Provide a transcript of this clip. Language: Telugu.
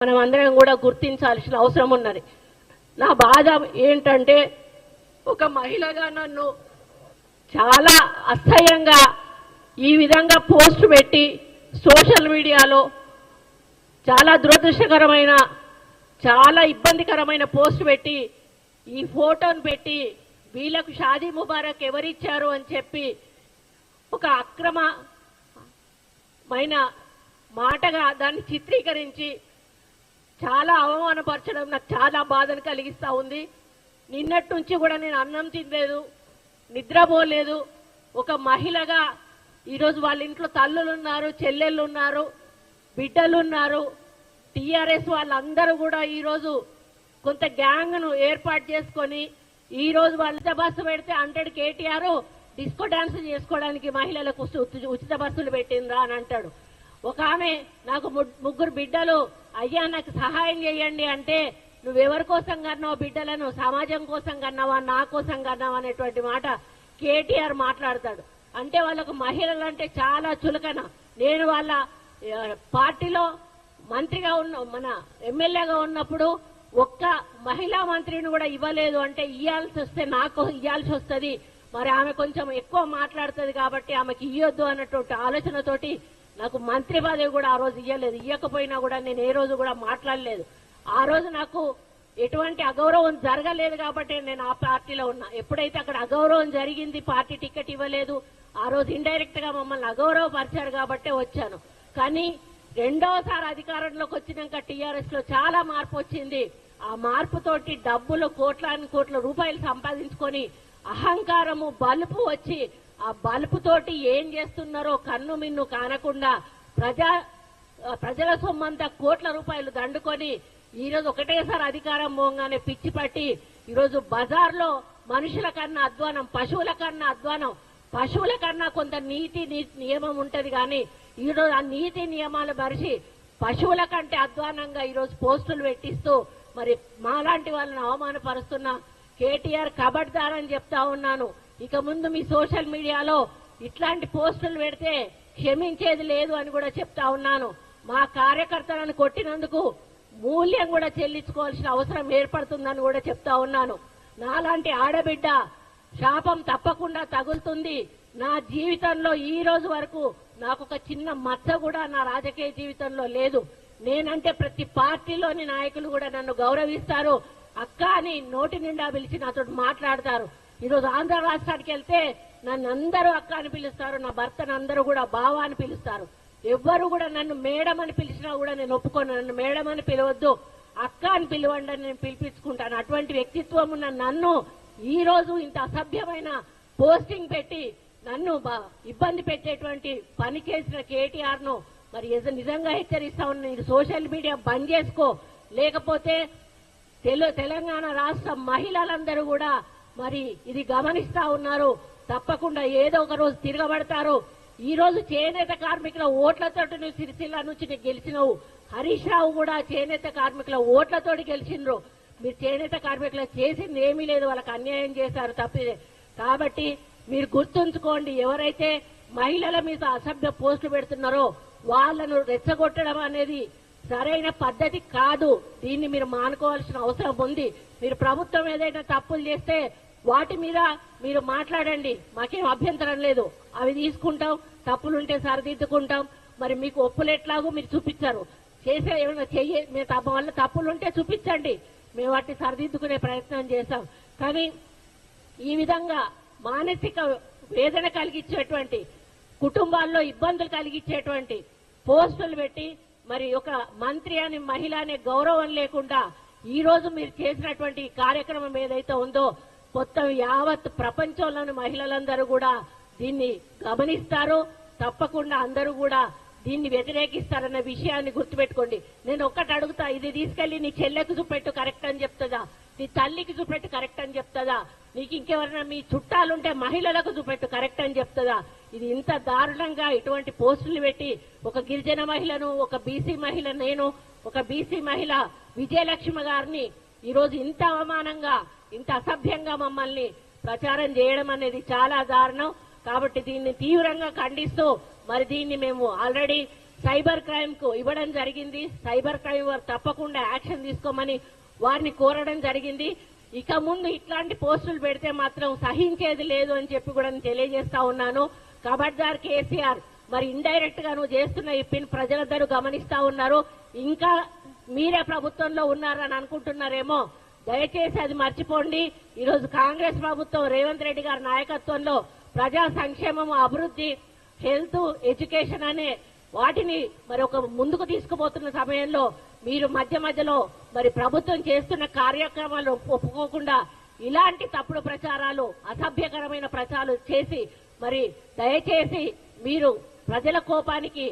మనం అందరం కూడా గుర్తించాల్సిన అవసరం ఉన్నది. నా బాధ ఏంటంటే ఒక మహిళగా నన్ను చాలా అసహ్యంగా ఈ విధంగా పోస్ట్ పెట్టి సోషల్ మీడియాలో చాలా దురదృష్టకరమైన చాలా ఇబ్బందికరమైన పోస్ట్ పెట్టి ఈ ఫోటోను పెట్టి వీళ్ళకు షాదీ ముబారక్ ఎవరిచ్చారు అని చెప్పి ఒక అక్రమమైన మాటగా దాన్ని చిత్రీకరించి చాలా అవమానపరచడం నాకు చాలా బాధను కలిగిస్తూ ఉంది. నిన్నటి నుంచి కూడా నేను అన్నం తినలేదు నిద్రపోలేదు ఒక మహిళగా ఈరోజు వాళ్ళ ఇంట్లో తల్లులు ఉన్నారు చెల్లెళ్ళు ఉన్నారు బిడ్డలు ఉన్నారు టీఆర్ఎస్ వాళ్ళందరూ కూడా ఈరోజు కొంత గ్యాంగ్ను ఏర్పాటు చేసుకొని ఈరోజు వాళ్ళు ఉచిత బస్సు పెడితే హండ్రెడ్ కేటీఆర్ డిస్కో డాన్స్ చేసుకోవడానికి మహిళలకు ఉచి- ఉచిత బస్సులు పెట్టిందా అని అంటాడు. ఒక ఆమె నాకు ముగ్గురు బిడ్డలు అయ్యా నాకు సహాయం చేయండి అంటే నువ్వెవరి కోసం కన్నావు బిడ్డలను? సమాజం కోసం కన్నావా? నా కోసం కన్నావా? అనేటువంటి మాట కేటీఆర్ మాట్లాడతాడు. అంటే వాళ్ళకు మహిళలు అంటే చాలా చులకన. నేను వాళ్ళ పార్టీలో మంత్రిగా ఉన్న మన ఎమ్మెల్యేగా ఉన్నప్పుడు ఒక్క మహిళా మంత్రిని కూడా ఇవ్వలేదు అంటే ఇవ్వాల్సి వస్తే నాకు ఇవ్వాల్సి వస్తుంది. మరి ఆమె కొంచెం ఎక్కువ మాట్లాడుతుంది కాబట్టి ఆమెకి ఇయ్యొద్దు అన్నటువంటి ఆలోచనతోటి నాకు మంత్రి పదవి కూడా ఆ రోజు ఇవ్వలేదు ఇవ్వకపోయినా కూడా నేను ఏ రోజు కూడా మాట్లాడలేదు. ఆ రోజు నాకు ఎటువంటి అగౌరవం జరగలేదు కాబట్టి నేను ఆ పార్టీలో ఉన్నా. ఎప్పుడైతే అక్కడ అగౌరవం జరిగింది పార్టీ టికెట్ ఇవ్వలేదు ఆ రోజు ఇండైరెక్ట్గా మమ్మల్ని అగౌరవపరిచారు కాబట్టే వచ్చాను. కానీ రెండోసారి అధికారంలోకి వచ్చినాక టీఆర్ఎస్లో చాలా మార్పు వచ్చింది. ఆ మార్పుతోటి డబ్బులు కోట్లాది కోట్ల రూపాయలు సంపాదించుకొని అహంకారము బలుపు వచ్చి ఆ బలుపుతోటి ఏం చేస్తున్నారో కన్ను మిన్ను కానకుండా ప్రజా ప్రజల సొమ్మంతా కోట్ల రూపాయలు దండుకొని ఈరోజు ఒకటేసారి అధికారం పోగానే పిచ్చి పట్టి ఈరోజు బజార్లో మనుషుల కన్నా అధ్వానం పశువుల కన్నా అధ్వానం పశువుల కన్నా కొంత నీతి ని- నియమం ఉంటది కానీ ఈరోజు ఆ నీతి నియమాలు మరిచి పశువుల కంటే అధ్వానంగా ఈరోజు పోస్టులు పెట్టిస్తూ మరి మాలాంటి వాళ్ళని అవమానపరుస్తున్న కేటీఆర్ కబడ్దారని చెప్తా ఉన్నాను. ఇక ముందు మీ సోషల్ మీడియాలో ఇట్లాంటి పోస్టులు పెడితే క్షమించేది లేదు అని కూడా చెప్తా ఉన్నాను. మా కార్యకర్తలను కొట్టినందుకు మూల్యం కూడా చెల్లించుకోవాల్సిన అవసరం ఏర్పడుతుందని కూడా చెప్తా ఉన్నాను. నాలాంటి ఆడబిడ్డ శాపం తప్పకుండా తగులుతుంది. నా జీవితంలో ఈ రోజు వరకు నాకు ఒక చిన్న మచ్చ కూడా నా రాజకీయ జీవితంలో లేదు. నేనంటే ప్రతి పార్టీలోని నాయకులు కూడా నన్ను గౌరవిస్తారు. అక్క అని నోటి నిండా పిలిచి నాతో మాట్లాడతారు. ఈరోజు ఆంధ్ర రాష్ట్రానికి వెళ్తే నన్ను అందరూ అక్క అని పిలుస్తారు నా భర్తను అందరూ కూడా బావ అని పిలుస్తారు. ఎవ్వరు కూడా నన్ను మేడం అని పిలిచినా కూడా నేను ఒప్పుకోను. నన్ను మేడం అని పిలవద్దు అక్క అని పిలవండి అని నేను పిలిపించుకుంటాను. అటువంటి వ్యక్తిత్వం ఉన్న నన్ను ఈ రోజు ఇంత అసభ్యమైన పోస్టింగ్ పెట్టి నన్ను ఇబ్బంది పెట్టేటువంటి పని చేసిన కేటీఆర్ను మరి నిజంగా హెచ్చరిస్తా ఉన్నా నేను సోషల్ మీడియా బంద్ చేసుకో. లేకపోతే తెలంగాణ రాష్ట్ర మహిళలందరూ కూడా మరి ఇది గమనిస్తా ఉన్నారు. తప్పకుండా ఏదో ఒక రోజు తిరగబడతారు. ఈ రోజు చేనేత కార్మికుల ఓట్లతోటి నువ్వు సిరిసిల్ల నుంచి నీకు గెలిచినవు. హరీష్ రావు కూడా చేనేత కార్మికుల ఓట్లతోటి గెలిచిండ్రు. మీరు చేనేత కార్మికులు చేసింది ఏమీ లేదు వాళ్ళకి అన్యాయం చేశారు తప్పిదే కాబట్టి మీరు గుర్తుంచుకోండి ఎవరైతే మహిళల మీద అసభ్య పోస్టులు పెడుతున్నారో వాళ్ళను రెచ్చగొట్టడం అనేది సరైన పద్ధతి కాదు. దీన్ని మీరు మానుకోవాల్సిన అవసరం ఉంది. మీరు ప్రభుత్వం ఏదైనా తప్పులు చేస్తే వాటి మీద మీరు మాట్లాడండి. మాకేం అభ్యంతరం లేదు. అవి తీసుకుంటాం తప్పులుంటే సరిదిద్దుకుంటాం. మరి మీకు ఒప్పులు ఎట్లాగో మీరు చూపించారు. చేసే ఏమైనా చెయ్యి మీ తప్ప వల్ల తప్పులుంటే చూపించండి. మేము వాటిని సరిదిద్దుకునే ప్రయత్నం చేశాం. కానీ ఈ విధంగా మానసిక వేదన కలిగించేటువంటి కుటుంబాల్లో ఇబ్బందులు కలిగించేటువంటి పోస్టులు పెట్టి మరి ఒక మంత్రి అని మహిళ అనే గౌరవం లేకుండా ఈ రోజు మీరు చేసినటువంటి కార్యక్రమం ఏదైతే ఉందో మొత్తం యావత్ ప్రపంచంలోని మహిళలందరూ కూడా దీన్ని గమనిస్తారు. తప్పకుండా అందరూ కూడా దీన్ని వ్యతిరేకిస్తారన్న విషయాన్ని గుర్తుపెట్టుకోండి. నేను ఒక్కటి అడుగుతా ఇది తీసుకెళ్ళి నీ చెల్లెకు చూపెట్టు కరెక్ట్ అని చెప్తుందా? నీ తల్లికి చూపెట్టు కరెక్ట్ అని చెప్తుందా? నీకు ఇంకెవరైనా మీ చుట్టాలుంటే మహిళలకు చూపెట్టు కరెక్ట్ అని చెప్తుందా? ఇది ఇంత దారుణంగా ఇటువంటి పోస్టులు పెట్టి ఒక గిరిజన మహిళను ఒక బీసీ మహిళ నేను ఒక బీసీ మహిళ విజయలక్ష్మి గారిని ఈరోజు ఇంత అవమానంగా ఇంత అసభ్యంగా మమ్మల్ని ప్రచారం చేయడం అనేది చాలా దారుణం. కాబట్టి దీన్ని తీవ్రంగా ఖండిస్తూ మరి దీన్ని మేము ఆల్రెడీ సైబర్ క్రైమ్కు ఇవ్వడం జరిగింది. సైబర్ క్రైమ్ వారు తప్పకుండా యాక్షన్ తీసుకోమని వారిని కోరడం జరిగింది. ఇక ముందు ఇట్లాంటి పోస్టులు పెడితే మాత్రం సహించేది లేదు అని చెప్పి కూడా నేను తెలియజేస్తా ఉన్నాను. కబడ్దార్ కేసీఆర్ మరి ఇండైరెక్ట్గా నువ్వు చేస్తున్న ఈ పిన్ ప్రజలందరూ గమనిస్తా ఉన్నారు. ఇంకా మీరే ప్రభుత్వంలో ఉన్నారని అనుకుంటున్నారేమో దయచేసి అది మర్చిపోండి. ఈరోజు కాంగ్రెస్ ప్రభుత్వం రేవంత్ రెడ్డి గారి నాయకత్వంలో ప్రజా సంక్షేమం అభివృద్ధి హెల్త్ ఎడ్యుకేషన్ అనే వాటిని మరి ఒక ముందుకు తీసుకుపోతున్న సమయంలో మీరు మధ్య మధ్యలో మరి ప్రభుత్వం చేస్తున్న కార్యక్రమాలు ఒప్పుకోకుండా ఇలాంటి తప్పుడు ప్రచారాలు అసభ్యకరమైన ప్రచారాలు చేసి మరి దయచేసి మీరు ప్రజల కోపానికి